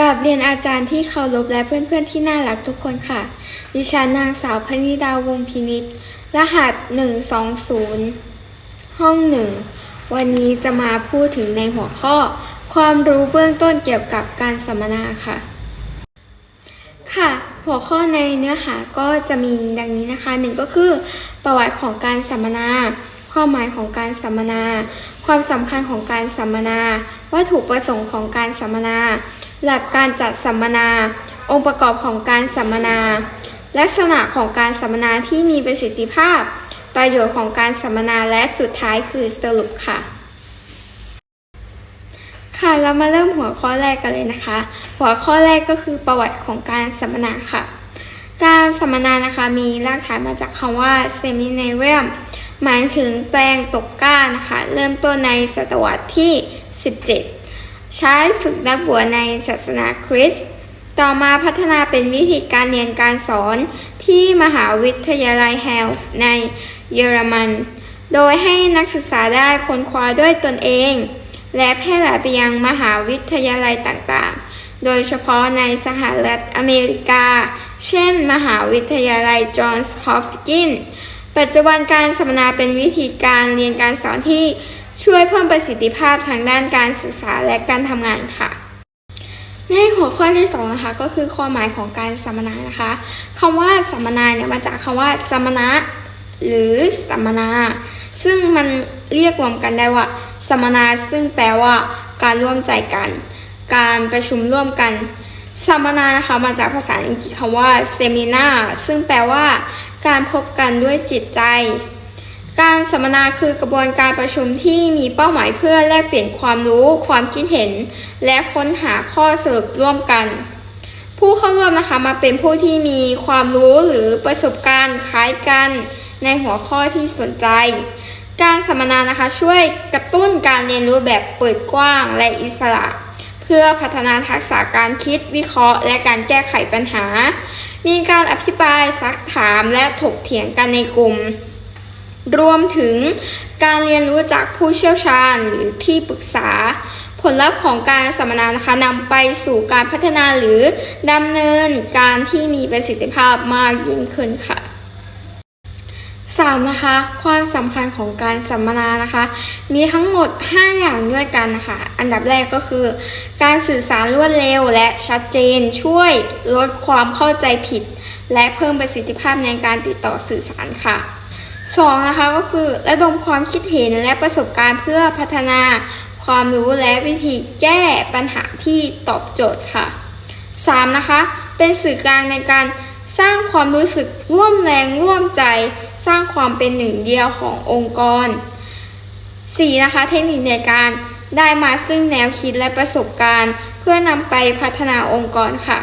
กับเรียนอาจารย์ที่เคารพและเพื่อนๆที่น่ารักทุกคนค่ะ ดิฉันนางสาวพนิดาวงพินิษรหัส 120 ห้องหนึ่ง วันนี้จะมาพูดถึงในหัวข้อ ความรู้เบื้องต้นเกี่ยวกับการสัมมนาค่ะ ค่ะ หัวข้อในเนื้อหาก็จะมีดังนี้นะคะหนึ่งก็คือ ประวัติของการสัมมนาความหมายของการสัมมนา ความสำคัญของการสัมมนา วัตถุประสงค์ของการสัมมนา หลักการจัดสัมมนา องค์ประกอบของการสัมมนา ลักษณะของการสัมมนาที่มีประสิทธิภาพ ประโยชน์ของการสัมมนาและสุดท้ายคือสรุปค่ะ ค่ะเรามาเริ่มหัวข้อแรกกันเลยนะคะ หัวข้อแรกก็คือประวัติของการสัมมนาค่ะ การสัมมนานะคะมีรากฐานมาจากคำว่า seminarium หมายถึงแปลงตกก้านะคะ เริ่มต้นในศตวรรษที่ 17 ใช้ฝึกนักบวชในศาสนาคริสต์ ต่อมาพัฒนาเป็นวิธีการเรียนการสอนที่มหาวิทยาลัยแฮลฟ์ในเยอรมัน โดยให้นักศึกษาได้ค้นคว้าด้วยตนเอง และแพร่หลายไปยังมหาวิทยาลัยต่างๆ โดยเฉพาะในสหรัฐอเมริกา เช่น มหาวิทยาลัยจอห์นส์ฮอปกินส์ปัจจุบันการสัมมนาเป็นวิธีการเรียนการสอนที่ ช่วยเพิ่มประสิทธิภาพทางด้านการศึกษาและการทำงานค่ะ ในหัวข้อที่สองนะคะก็คือความหมายของการสัมมนานะคะคำว่าสัมมนาเนี่ยมาจากคำว่าสัมมนาหรือสัมมนา ซึ่งมันเรียกรวมกันได้ว่าสัมมนาซึ่งแปลว่า การร่วมใจกัน การประชุมร่วมกันสัมมนานะคะมาจากภาษาอังกฤษคำว่า seminar ซึ่งแปลว่า การพบกันด้วยจิตใจ การสัมมนาคือกระบวนการประชุมที่มีเป้าหมายเพื่อแลกเปลี่ยนความรู้ ความคิดเห็น และค้นหาข้อสรุปร่วมกัน ผู้เข้าร่วมนะคะมาเป็นผู้ที่มีความรู้หรือประสบการณ์คล้ายกันในหัวข้อที่สนใจ การสัมมนานะคะช่วยกระตุ้นการเรียนรู้แบบเปิดกว้างและอิสระ เพื่อพัฒนาทักษะการคิดวิเคราะห์ และการแก้ไขปัญหา มีการอภิปรายซักถามและถกเถียงกันในกลุ่ม รวมถึงการเรียนรู้จากผู้เชี่ยวชาญหรือที่ปรึกษา ผลลัพธ์ของการสัมมนานะคะนำไปสู่การพัฒนาหรือดำเนินการที่มีประสิทธิภาพมากยิ่งขึ้นค่ะ 3. นะคะความสำคัญของการสัมมนานะคะ มีทั้งหมด 5 อย่างด้วยกันนะคะอันดับแรกก็คือ การสื่อสารรวดเร็วและชัดเจนช่วยลดความเข้าใจผิด และเพิ่มประสิทธิภาพในการติดต่อสื่อสารค่ะ 2. นะคะก็คือระดมความคิดเห็นและประสบการณ์เพื่อพัฒนาความรู้และวิธีแก้ปัญหาที่ตอบโจทย์ค่ะ 3. นะคะเป็นสื่อกลางในการสร้างความรู้สึกร่วมแรงร่วมใจ สร้างความเป็นหนึ่งเดียวขององค์กร 4. นะคะเทคนิคในการได้มาซึ่งแนวคิดและประสบการณ์ เพื่อนำไปพัฒนาองค์กรค่ะ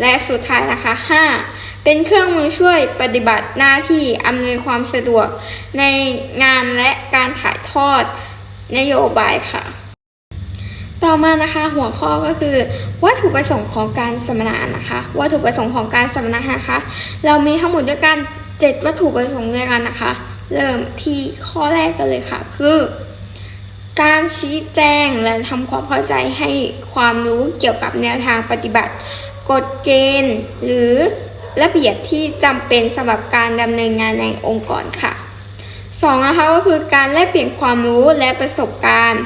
และสุดท้ายนะคะ 5. เป็นเครื่องมือช่วยปฏิบัติหน้าที่อำนวยความสะดวกในงานและการถ่ายทอดนโยบายค่ะ ต่อมานะคะหัวข้อก็คือ วัตถุประสงค์ของการสัมมนานะคะวัตถุประสงค์ของการสัมมนานะคะ เรามีทั้งหมดด้วยกัน7วัตถุประสงค์ด้วยกันนะคะ เริ่มที่ข้อแรกกันเลยค่ะ คือ การชี้แจงและทำความเข้าใจให้ความรู้เกี่ยวกับแนวทางปฏิบัติ กฎเกณฑ์ หรือ ระเบียบที่จำเป็นสำหรับการดำเนินงานในองค์กรค่ะสองนะคะก็คือการแลกเปลี่ยนความรู้และประสบการณ์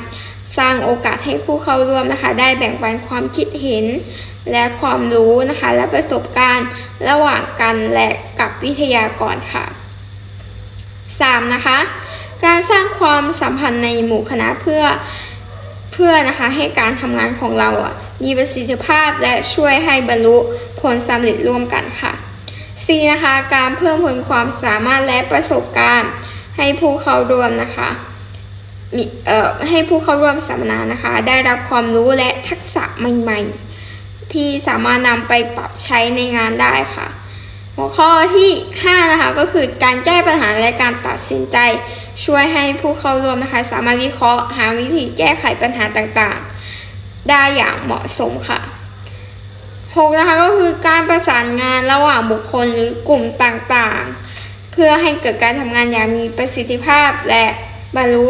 สร้างโอกาสให้ผู้เข้าร่วมนะคะได้แบ่งปันความคิดเห็น และความรู้นะคะและประสบการณ์ระหว่างกันและกับวิทยากรค่ะ 3. นะคะการสร้างความสัมพันธ์ในหมู่คณะเพื่อเพื่อนะคะให้การทำงานของเราอะ มีประสิทธิภาพและช่วยให้บรรลุผลสำเร็จร่วมกันค่ะ 4. นะคะการเพิ่มพูนความสามารถและประสบการณ์ให้ผู้เข้าร่วมนะคะให้ผู้เข้าร่วมสัมมนานะคะ ได้รับความรู้และทักษะใหม่ๆ ที่สามารถนำไปปรับใช้ในงานได้ค่ะ หัวข้อที่ 5 นะคะก็คือการแก้ปัญหาและการตัดสินใจ ช่วยให้ผู้เข้าร่วมนะคะ สามารถวิเคราะห์หาวิธีแก้ไขปัญหาต่างๆ ได้อย่างเหมาะสมค่ะ6นะคะก็คือการประสานงานระหว่างบุคคลหรือกลุ่มต่างๆ เพื่อให้เกิดการทำงานอย่างมีประสิทธิภาพและบรรลุ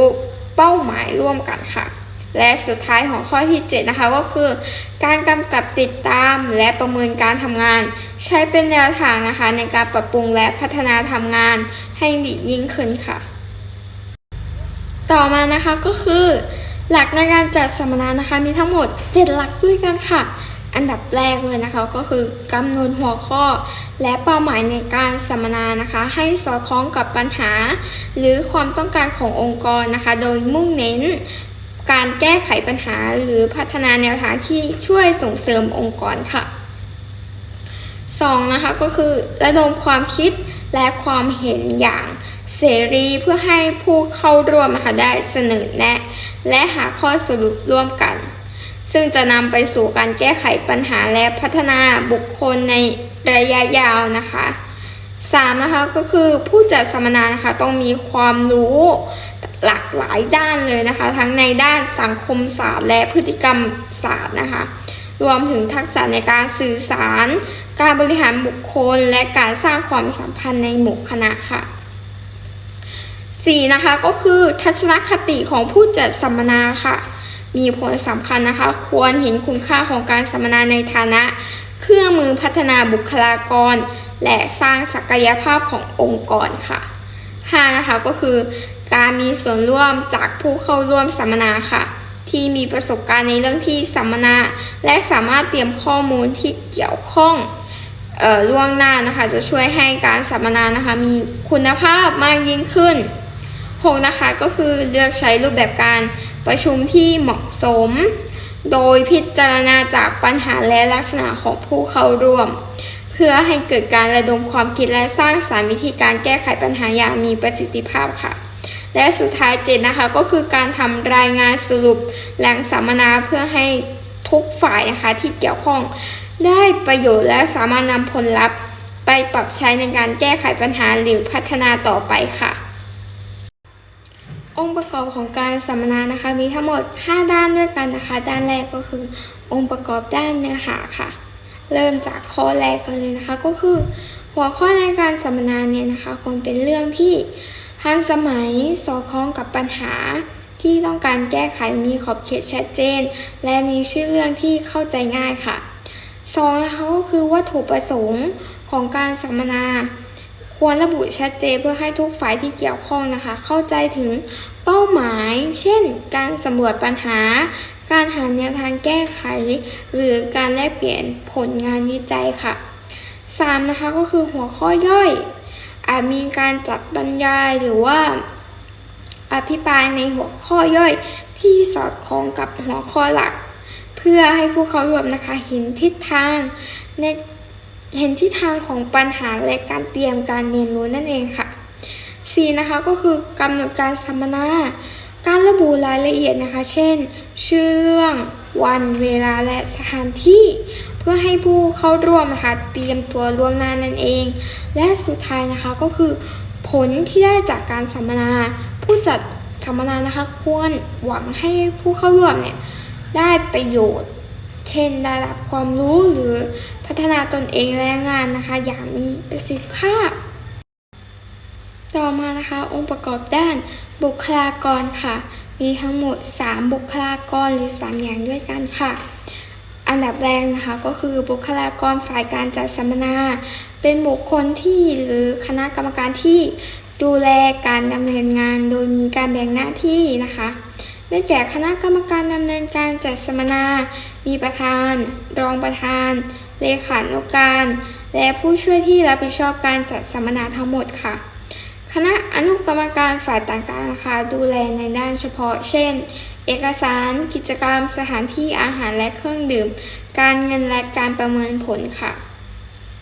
เป้าหมายร่วมกันค่ะ และสุดท้ายของข้อที่7นะคะก็คือ การกำกับติดตามและประเมินการทำงาน ใช้เป็นแนวทางนะคะในการปรับปรุงและพัฒนาทำงานให้ดียิ่งขึ้นค่ะ ต่อมานะคะก็คือ หลักในการจัดสัมมนานะคะมีทั้งหมด 7 หลักด้วยกันค่ะ อันดับแรกเลยนะคะ ก็คือกำหนดหัวข้อ และเป้าหมายในการสัมมนานะคะ ให้สอดคล้องกับปัญหา หรือความต้องการขององค์กรนะคะ โดยมุ่งเน้นการแก้ไขปัญหาหรือพัฒนาแนวทางที่ช่วยส่งเสริมองค์กรค่ะ 2. นะคะก็คือระดมความคิดและความเห็นอย่าง เสรีเพื่อให้ผู้เข้าร่วมนะคะได้เสนอแนะ และหาข้อสรุปร่วมกัน ซึ่งจะนำไปสู่การแก้ไขปัญหาและพัฒนาบุคคลในระยะยาวนะคะ 3. นะคะก็คือผู้จัดสัมมนานะคะต้องมีความรู้หลากหลายด้านเลยนะคะ ทั้งในด้านสังคมศาสตร์ และพฤติกรรมศาสตร์นะคะ รวมถึงทักษะในการสื่อสาร การบริหารบุคคล และการสร้างความสัมพันธ์ในหมู่คณะค่ะ 4. นะคะก็คือทัศนคติของผู้จัดสัมมนาค่ะ มีผลสำคัญนะคะ ควรเห็นคุณค่าของการสัมมนาในฐานะ เครื่องมือพัฒนาบุคลากร และสร้างศักยภาพขององค์กรค่ะ 5. นะคะก็คือการมีส่วนร่วมจากผู้เข้าร่วมสัมมนาค่ะ ที่มีประสบการณ์ในเรื่องที่สัมมนา และสามารถเตรียมข้อมูลที่เกี่ยวข้องออล่วงหน้านะคะ จะช่วยให้การสัมมนานะคะ มีคุณภาพมากยิ่งขึ้น 6. นะคะก็คือเลือกใช้รูปแบบการประชุมที่เหมาะสม โดยพิจารณาจากปัญหาและลักษณะของผู้เข้าร่วม เพื่อให้เกิดการระดมความคิดและสร้างสารรค์วิธีการแก้ไขปัญหาอย่างมีประสิทธิภาพค่ะ และสุดท้ายเจ็ดนะคะก็คือการทำรายงานสรุปแหล่งสัมมนาเพื่อให้ทุกฝ่ายนะคะที่เกี่ยวข้องได้ประโยชน์และสามารถนำผลลัพธ์ไปปรับใช้ในการแก้ไขปัญหาหรือพัฒนาต่อไปค่ะ องค์ประกอบของการสัมมนานะคะ มีทั้งหมด 5 ด้านด้วยกันนะคะ ด้านแรกก็คือองค์ประกอบด้านเนื้อหาค่ะ เริ่มจากข้อแรกกันเลยนะคะก็คือ หัวข้อในการสัมมนาเนี่ยนะคะควรเป็นเรื่องที่ทันสมัยสอดคล้องกับปัญหาที่ต้องการแก้ไขมีขอบเขตชัดเจน และมีชื่อเรื่องที่เข้าใจง่ายค่ะสองนะคะก็คือวัตถุประสงค์ของการสัมมนา ควรระบุชัดเจนเพื่อให้ทุกฝ่ายที่เกี่ยวข้องนะคะ เข้าใจถึง เป้าหมาย เช่น การสำรวจปัญหา การหาแนวทางแก้ไข หรือการแลกเปลี่ยนผลงานวิจัยค่ะ 3. นะคะก็คือหัวข้อย่อย อาจมีการจัดบรรยายหรือว่าอภิปรายในหัวข้อย่อยที่สอดคล้องกับหัวข้อหลัก เพื่อให้ผู้เข้าร่วมนะคะเห็นทิศทางในเห็นทิศทางของปัญหาและการเตรียมการเรียนรู้นั่นเองค่ะ 4. นะคะก็คือกำหนดการสัมมนา การระบุรายละเอียดนะคะ เช่น ชื่อเรื่องวันเวลาและสถานที่ เพื่อให้ผู้เข้าร่วมนะคะเตรียมตัวล่วงหน้านั่นเอง และสุดท้ายนะคะก็คือ ผลที่ได้จากการสัมมนา ผู้จัดสัมมนานะคะควรหวังให้ผู้เข้าร่วมเนี่ยได้ประโยชน์ เช่นได้รับความรู้หรือพัฒนาตนเองและงานนะคะ อย่างมีประสิทธิภาพ ต่อม นะคะองค์ประกอบด้านบุคลากรค่ะ มีทั้งหมด 3 บุคลากรหรือ 3 อย่างด้วยกันค่ะ อันดับแรกนะคะก็คือบุคลากรฝ่ายการจัดสัมมนา เป็นบุคคลที่หรือคณะกรรมการที่ดูแลการดำเนินงานโดยมีการแบ่งหน้าที่นะคะได้แก่คณะกรรมการดำเนินการจัดสัมมนา มีประธาน รองประธาน เลขานุการ และผู้ช่วยที่รับผิดชอบการจัดสัมมนาทั้งหมดค่ะ คณะอนุกรรมการฝ่ายต่างๆนะคะดูแลในด้านเฉพาะ เช่น เอกสาร กิจกรรม สถานที่อาหารและเครื่องดื่ม การเงินและการประเมินผลค่ะ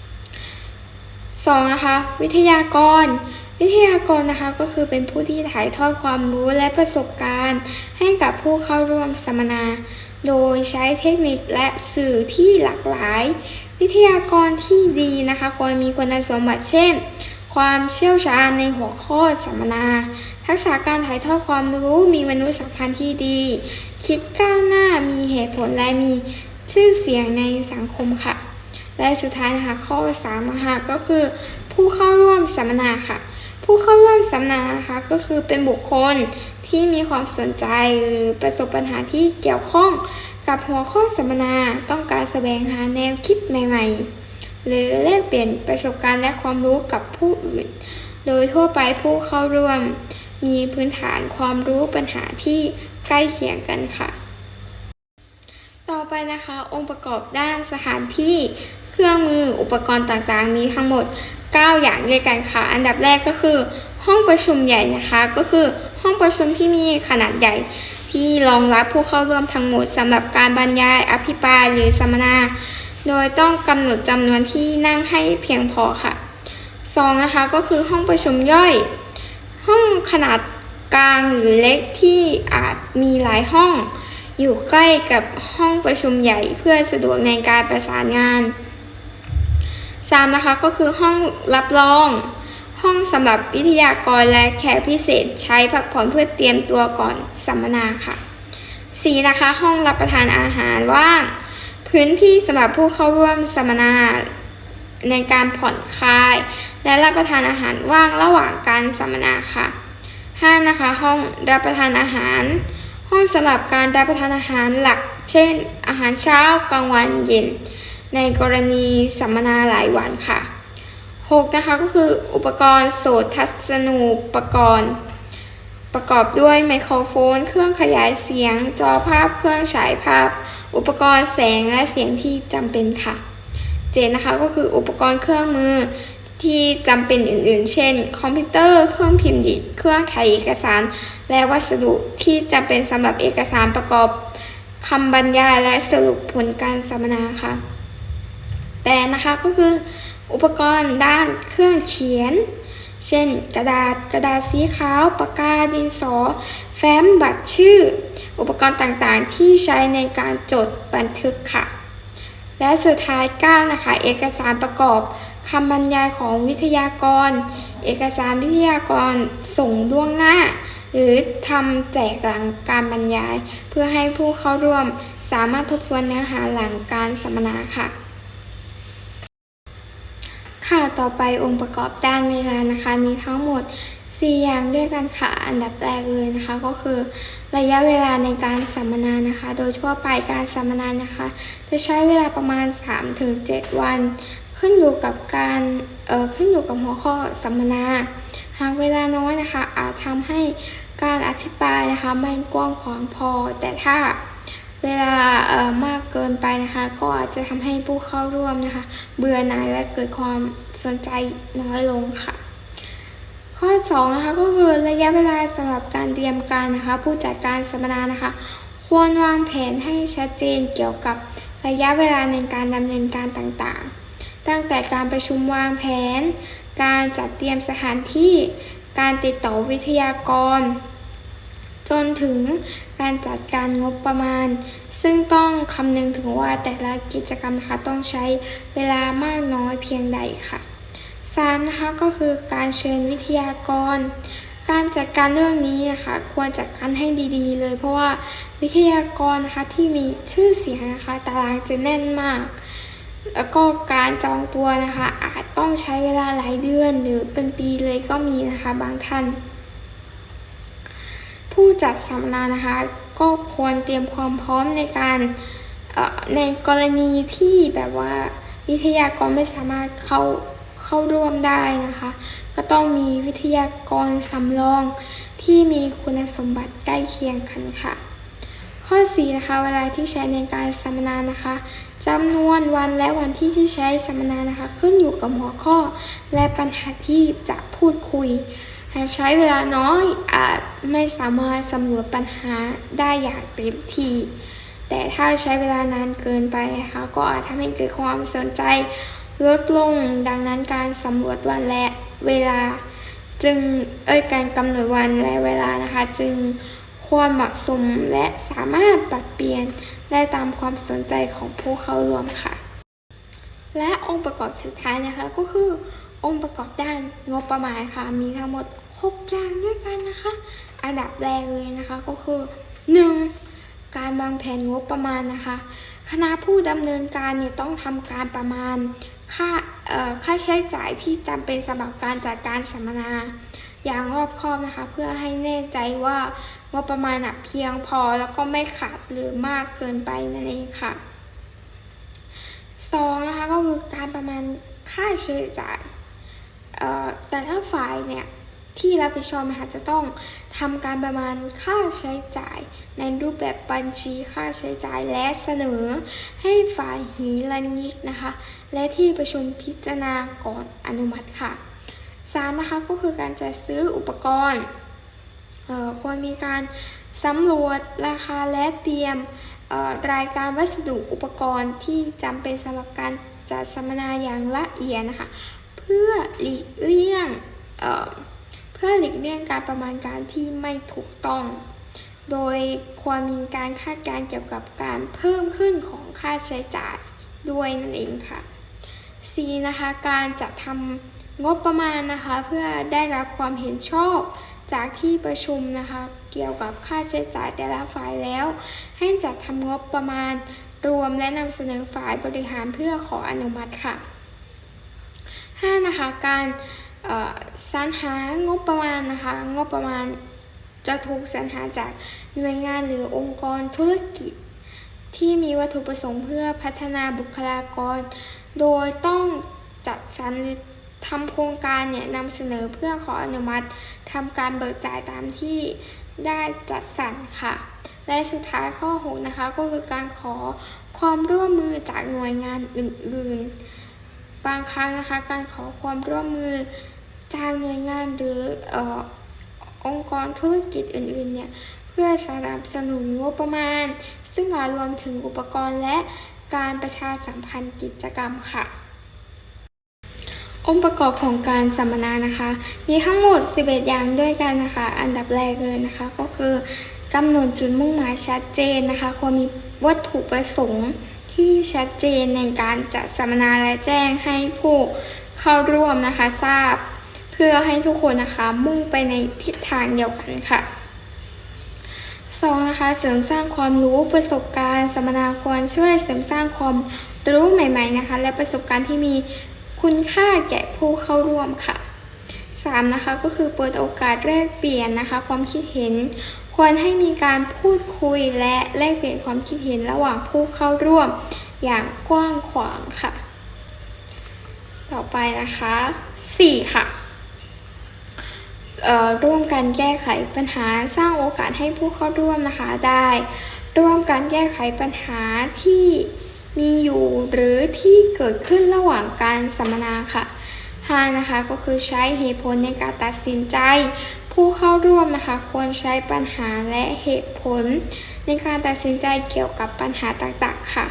2. นะคะ วิทยากร วิทยากรนะคะก็คือเป็นผู้ที่ถ่ายทอดความรู้และประสบการณ์ ให้กับผู้เข้าร่วมสัมมนา โดยใช้เทคนิคและสื่อที่หลากหลาย วิทยากรที่ดีนะคะควรมีคุณสมบัติเช่น ความเชี่ยวชาญในหัวข้อสัมมนา ทักษะการถ่ายทอดความรู้มีมนุษยสัมพันธ์ที่ดี คิดก้าวหน้ามีเหตุผลและมีชื่อเสียงในสังคมค่ะ และสุดท้ายนะคะข้อ3นะคะก็คือ ผู้เข้าร่วมสัมมนาค่ะ ผู้เข้าร่วมสัมมนานะคะก็คือเป็นบุคคลที่มีความสนใจหรือประสบปัญหาที่เกี่ยวข้องกับหัวข้อสัมมนาต้องการแสวงหาแนวคิดใหม่ ๆ หรือแลกเปลี่ยนประสบการณ์และความรู้กับผู้อื่น โดยทั่วไปผู้เข้าร่วม มีพื้นฐานความรู้ปัญหาที่ใกล้เคียงกันค่ะ ต่อไปนะคะ องค์ประกอบด้านสถานที่เครื่องมืออุปกรณ์ต่างๆ มีทั้งหมด 9 อย่างด้วยกันค่ะ อันดับแรกก็คือ ห้องประชุมใหญ่นะคะ ก็คือห้องประชุมที่มีขนาดใหญ่ที่รองรับผู้เข้าร่วมทั้งหมดสำหรับการบรรยายอภิปรายหรือสัมมนา โดยต้องกำหนดจำนวนที่นั่งให้เพียงพอค่ะสองนะคะก็คือห้องประชุมย่อย ห้องขนาดกลางหรือเล็กที่อาจมีหลายห้อง อยู่ใกล้กับห้องประชุมใหญ่เพื่อสะดวกในการประสานงาน 3. นะคะก็คือห้องรับรอง ห้องสำหรับวิทยากรและแขกพิเศษใช้พักผ่อนเพื่อเตรียมตัวก่อนสัมมนาค่ะ 4. นะคะห้องรับประทานอาหารว่าง พื้นที่สำหรับผู้เข้าร่วมสัมมนาในการผ่อนคลาย และรับประทานอาหารว่างระหว่างการสัมมนาค่ะ 5. นะคะ ห้องรับประทานอาหาร ห้องสำหรับการรับประทานอาหารหลัก เช่น อาหารเช้ากลางวันเย็น ในกรณีสัมมนาหลายวันค่ะ 6. นะคะก็คืออุปกรณ์โสตทัศนูปกรณ์ ประกอบด้วยไมโครโฟน เครื่องขยายเสียง จอภาพเครื่องฉายภาพ อุปกรณ์แสงและเสียงที่จำเป็นค่ะ เจนนะคะก็คืออุปกรณ์เครื่องมือที่จำเป็นอื่นๆ เช่น คอมพิวเตอร์ เครื่องพิมพ์ดิบเครื่องถ่ายเอกสาร และวัสดุที่จำเป็นสำหรับเอกสารประกอบคำบรรยายและสรุปผลการสัมมนาค่ะ แต่นะคะก็คืออุปกรณ์ด้านเครื่องเขียน เช่น กระดาษกระดาษสีขาว ปากกาดินสอ แฟ้มบัตรชื่อ อุปกรณ์ต่างๆ ที่ใช้ในการจดบันทึกค่ะ และสุดท้าย 9 นะคะ เอกสารประกอบคำบรรยายของวิทยากร เอกสารวิทยากรส่งล่วงหน้า หรือทำแจกหลังการบรรยาย เพื่อให้ผู้เข้าร่วมสามารถทบทวนเนื้อหาหลังการสัมมนาค่ะ ค่ะ ต่อไปองค์ประกอบด้านเวลานะคะ มีทั้งหมด 4 อย่างด้วยกันค่ะ อันดับแรกเลยนะคะก็คือ ระยะเวลาในการสัมมนานะคะ โดยทั่วไปการสัมมนานะคะ จะใช้เวลาประมาณ 3-7 วัน ขึ้นอยู่กับการเอ่อขึ้นอยู่กับหัวข้อสัมมนา หากเวลาน้อยนะคะ อาจทำให้การอภิปรายนะคะไม่กว้างขวางพอ แต่ถ้าเวลาเอ่อมากเกินไปนะคะ ก็อาจจะทำให้ผู้เข้าร่วมนะคะ เบื่อหน่ายและเกิดความสนใจน้อยลงค่ะ ข้อ2นะคะก็คือระยะเวลาสำหรับการเตรียมการนะคะ ผู้จัดการสัมมนานะคะ ควรวางแผนให้ชัดเจนเกี่ยวกับระยะเวลาในการดำเนินการต่างๆ ตั้งแต่การประชุมวางแผน การจัดเตรียมสถานที่ การติดต่อวิทยากร จนถึงการจัดการงบประมาณ ซึ่งต้องคำนึงถึงว่าแต่ละกิจกรรมนะคะต้องใช้เวลามากน้อยเพียงใดค่ะ 3. นะคะก็คือการเชิญวิทยากร การจัดการเรื่องนี้นะคะควรจัดการให้ดีๆ เลย เพราะว่าวิทยากรนะคะที่มีชื่อเสียงนะคะตารางจะแน่นมาก แล้วก็การจองตัวนะคะอาจต้องใช้เวลาหลายเดือนหรือเป็นปีเลยก็มีนะคะบางท่าน ผู้จัดสัมมนานะคะก็ควรเตรียมความพร้อมในการในกรณีที่แบบว่าวิทยากรไม่สามารถเข้า เข้าร่วมได้นะคะ ก็ต้องมีวิทยากรสำรองที่มีคุณสมบัติใกล้เคียงกันค่ะ ข้อ4นะคะเวลาที่ใช้ในการสัมมนานะคะจำนวนวันและวันที่ที่ใช้สัมมนานะคะ ขึ้นอยู่กับหัวข้อ และปัญหาที่จะพูดคุยหากใช้เวลาน้อยอาจไม่สามารถสำรวจปัญหาได้อย่างเต็มที่แต่ถ้าใช้เวลานานเกินไปนะคะก็อาจทำให้เกิดความสนใจ ลดลงดังนั้นการสำรวจวันและเวลา จึงเอ้ยการกำหนดวันและเวลานะคะ จึงควรเหมาะสมและสามารถปรับเปลี่ยนได้ตามความสนใจของผู้เข้าร่วมค่ะ และองค์ประกอบสุดท้ายนะคะก็คือองค์ประกอบด้านงบประมาณค่ะ มีทั้งหมด 6 อย่างด้วยกันนะคะ อันดับแรกเลยนะคะก็คือ 1. การวางแผนงบประมาณนะคะ คณะผู้ดำเนินการเนี่ยต้องทำการประมาณค่าค่าใช้จ่ายที่จำเป็นสำหรับการจัดการสัมมนา อย่างรอบคอบนะคะ เพื่อให้แน่ใจว่างบประมาณเพียงพอแล้วก็ไม่ขาดหรือมากเกินไปนั่นเองค่ะสองนะคะก็คือการประมาณค่าใช้จ่ายแต่ละฝ่ายเนี่ยที่รับผิดชอบนะคะจะต้อง ทำการประมาณค่าใช้จ่าย ในรูปแบบบัญชีค่าใช้จ่ายและเสนอ ให้ฝ่ายหีรันยิกนะคะ และที่ประชุมพิจารณาก่อนอนุมัติค่ะสามนะคะก็คือการจัดซื้ออุปกรณ์ควรมีการสำรวจราคาและเตรียมรายการวัสดุอุปกรณ์ที่จำเป็นสำหรับการจัดสัมมนาอย่างละเอียดนะคะ เพื่อหลีกเลี่ยง พื่อหลีกเลี่ยงการประมาณการที่ไม่ถูกต้อง โดยควรมีการคาดการณ์เกี่ยวกับการเพิ่มขึ้นของค่าใช้จ่ายด้วยนั่นเองค่ะ C นะคะการจัดทำงบประมาณนะคะเพื่อได้รับความเห็นชอบจากที่ประชุมนะคะเกี่ยวกับค่าใช้จ่ายแต่ละฝ่ายแล้ว ให้จัดทำงบประมาณรวมและนำเสนอฝ่ายบริหารเพื่อขออนุมัติค่ะ 5. นะคะการ สรรหางบประมาณนะคะ งบประมาณจะถูกสรรหาจากหน่วยงานหรือองค์กรธุรกิจ ที่มีวัตถุประสงค์เพื่อพัฒนาบุคลากร โดยต้องจัดสรรหรือทำโครงการเนี่ยนำเสนอเพื่อขออนุมัติทำการเบิกจ่ายตามที่ได้จัดสรรค่ะ และสุดท้ายข้อ 6 นะคะ ก็คือการขอความร่วมมือจากหน่วยงานอื่น ๆ บางครั้งนะคะ การขอความร่วมมือ จากหน่วยงานหรือออองค์กรธุรกิจอื่นๆเนี่ยเพื่อสนับสนุนงบประมาณ ซึ่งอาจรวมถึงอุปกรณ์และการประชาสัมพันธ์กิจกรรมค่ะ องค์ประกอบของการสัมมนานะคะ มีทั้งหมด 11 อย่างด้วยกันนะคะ อันดับแรกเลยนะคะ ก็คือกำหนดจุดมุ่งหมายชัดเจนนะคะควรมีวัตถุประสงค์ที่ชัดเจนในการจัดสัมมนาและแจ้งให้ผู้เข้าร่วมนะคะทราบ พื่อให้ทุกคนนะคะมุ่งไปในทิศทางเดียวกันค่ะสองนะคะเสริมสร้างความรู้ประสบการณ์สัมมนาควรช่วยเสริมสร้างความรู้ใหม่ ๆนะคะ และประสบการณ์ที่มีคุณค่าแก่ผู้เข้าร่วมค่ะสามนะคะก็คือเปิดโอกาสแลกเปลี่ยนนะคะ ความคิดเห็น ควรให้มีการพูดคุยและแลกเปลี่ยนความคิดเห็นระหว่างผู้เข้าร่วมอย่างกว้างขวางค่ะ ต่อไปนะคะสี่ค่ะ ร่วมกันแก้ไขปัญหาสร้างโอกาสให้ผู้เข้าร่วมนะคะได้ ร่วมกันแก้ไขปัญหาที่มีอยู่หรือที่เกิดขึ้นระหว่างการสัมมนาค่ะห้านะคะก็คือใช้เหตุผลในการตัดสินใจ ผู้เข้าร่วมนะคะควรใช้ปัญหาและเหตุผล ในการตัดสินใจเกี่ยวกับปัญหาต่างๆค่ะ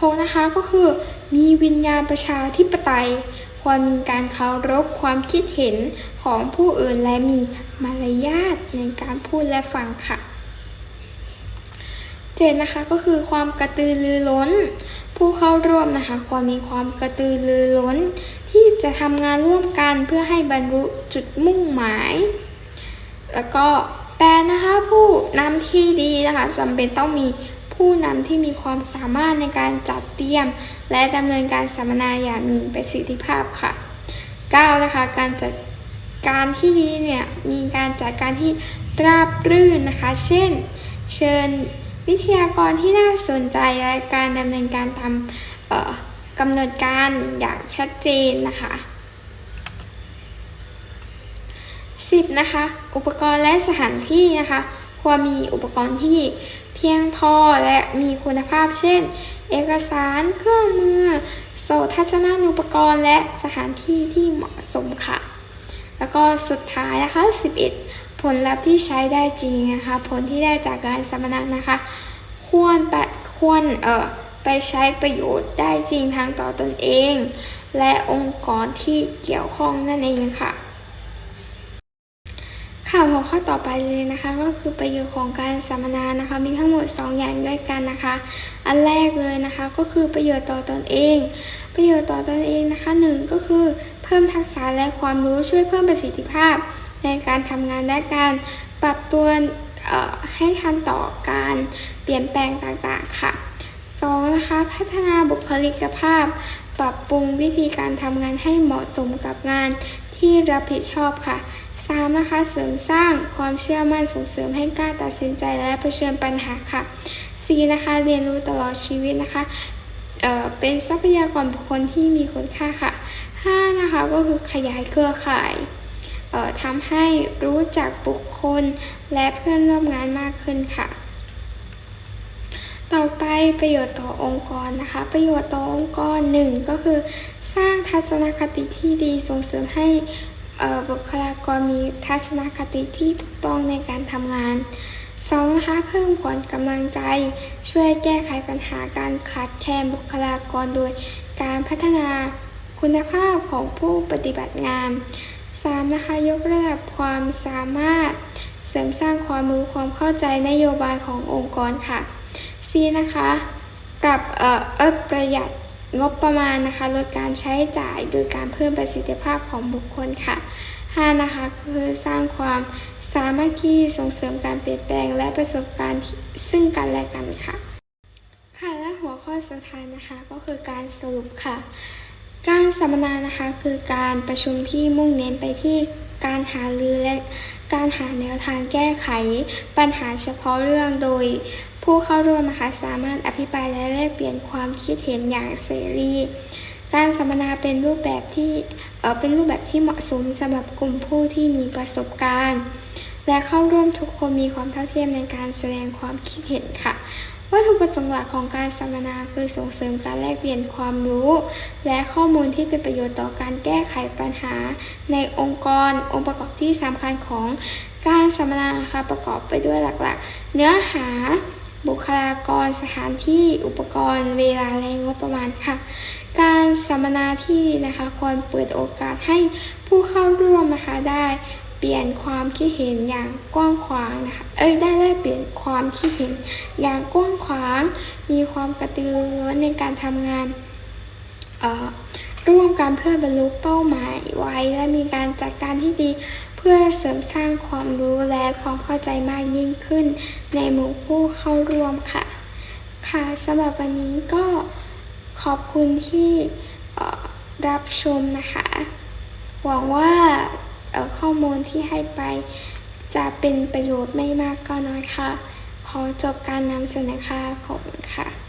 หกนะคะก็คือมีวิญญาณประชาธิปไตย ควรมีการเคารพความคิดเห็น ของผู้อื่นและมีมารยาทในการพูดและฟังค่ะเจ็ดนะคะก็คือความกระตือรือร้น ผู้เข้าร่วมนะคะควรมีความกระตือรือร้น ที่จะทำงานร่วมกันเพื่อให้บรรลุจุดมุ่งหมาย แล้วก็แปดนะคะผู้นำที่ดีนะคะจำเป็นต้องมีผู้นำที่มีความสามารถในการจัดเตรียม และดำเนินการสัมมนาอย่างมีประสิทธิภาพค่ะ 9. นะคะการจัด การที่ดีเนี่ยมีการจัดการที่ราบรื่นนะคะ เช่น เชิญวิทยากรที่น่าสนใจและการดำเนินการตามกำหนดการอย่างชัดเจนนะคะ 10. นะคะ อุปกรณ์และสถานที่นะคะควรมีอุปกรณ์ที่เพียงพอและมีคุณภาพ เช่น เอกสารเครื่องมือ โสทัศนานุปกรณ์ และสถานที่ที่เหมาะสมค่ะ แล้วก็สุดท้ายนะคะ 11 ผลลัพธ์ที่ใช้ได้จริงนะคะ ผลที่ได้จากการสัมมนานะคะ ควรไปควรเอ่อไปใช้ประโยชน์ได้จริงทั้งต่อตนเอง และองค์กรที่เกี่ยวข้องนั่นเองค่ะค่ะหัวข้อต่อไปเลยนะคะ ก็คือประโยชน์ของการสัมมนานะคะ มีทั้งหมด 2 อย่างด้วยกันนะคะ อันแรกเลยนะคะก็คือประโยชน์ต่อตนเอง ประโยชน์ต่อตนเองนะคะหนึ่งก็คือ เพิ่มทักษะและความรู้ช่วยเพิ่มประสิทธิภาพ ในการทำงานและการปรับตัวให้ทันต่อการเปลี่ยนแปลงต่างๆค่ะสองนะคะพัฒนาบุคลิกภาพ ปรับปรุงวิธีการทำงานให้เหมาะสมกับงานที่รับผิดชอบค่ะ 3. นะคะเสริมสร้างความเชื่อมั่นส่งเสริมให้กล้าตัดสินใจและเผชิญปัญหาค่ะ 4. นะคะเรียนรู้ตลอดชีวิตนะคะเเป็นทรัพยากรบุคคลที่มีคุณค่าค่ะ นะคะก็คือขยายเครือข่ายออทำให้รู้จักบุคคลและเพื่อนร่วมงานมากขึ้นค่ะ ต่อไปประโยชน์ต่อองค์กรนะคะ ประโยชน์ต่อองค์กรหนึ่งก็คือ สร้างทัศนคติที่ดีส่งเสริมให้บุคลากรมีทัศนคติที่ถูกต้องในการทำงานสองนะคะเพิ่มขวัญกำลังใจ ช่วยแก้ไขปัญหาการขาดแคลนบุคลากรโดยการพัฒนา คุณภาพของผู้ปฏิบัติงาน 3. นะคะยกระดับความสามารถ เสริมสร้างความรู้ความเข้าใจนโยบายขององค์กรค่ะ C นะคะปรับเอ่อเอประหยัดงบประมาณนะคะลดการใช้จ่ายโดยการเพิ่มประสิทธิภาพของบุคคลค่ะ 5. นะคะคือสร้างความสามัคคีส่งเสริมการเปลี่ยนแปลงและประสบการณ์ซึ่งกันและกันค่ะ ค่ะและหัวข้อสุดท้ายนะคะก็คือการสรุปค่ะ การสัมมนานะคะคือการประชุมที่มุ่งเน้นไปที่การหารือและการหาแนวทางแก้ไข ปัญหาเฉพาะเรื่องโดย ผู้เข้าร่วมนะคะสามารถอภิปรายและแลกเปลี่ยนความคิดเห็นอย่างเสรี การสัมมนาเป็นรูปแบบที่เออเป็นรูปแบบที่เหมาะสมสำหรับกลุ่มผู้ที่มีประสบการณ์ และเข้าร่วมทุกคนมีความเท่าเทียมในการแสดงความคิดเห็นค่ะ วัตถุประสงค์หลักของการสัมมนาคือส่งเสริมการแลกเปลี่ยนความรู้ และข้อมูลที่เป็นประโยชน์ต่อการแก้ไขปัญหา ในองค์กร องค์ประกอบที่สำคัญของการสัมมนานะคะประกอบไปด้วยหลักๆ เนื้อหา บุคลากร สถานที่อุปกรณ์ เวลาและงบประมาณค่ะ การสัมมนาที่นะคะควรเปิดโอกาสให้ผู้เข้าร่วมนะคะได้ ปลี่ยนความคิดเห็นอย่างกว้างขวางนะคะ เอ้ย ได้ได้เปลี่ยนความคิดเห็นอย่างกว้างขวาง มีความกระตือรือร้นในการทำงานร่วมกันเพื่อบรรลุเป้าหมายไว้ และมีการจัดการที่ดีเพื่อเสริมสร้างความรู้และความเข้าใจมากยิ่งขึ้น ในหมู่ผู้เข้าร่วมค่ะ ค่ะสำหรับวันนี้ก็ขอบคุณที่รับชมนะคะ หวังว่า ข้อมูลที่ให้ไป จะเป็นประโยชน์ไม่มากก็น้อยค่ะ ขอจบการนำเสนอค่ะขอบคุณค่ะ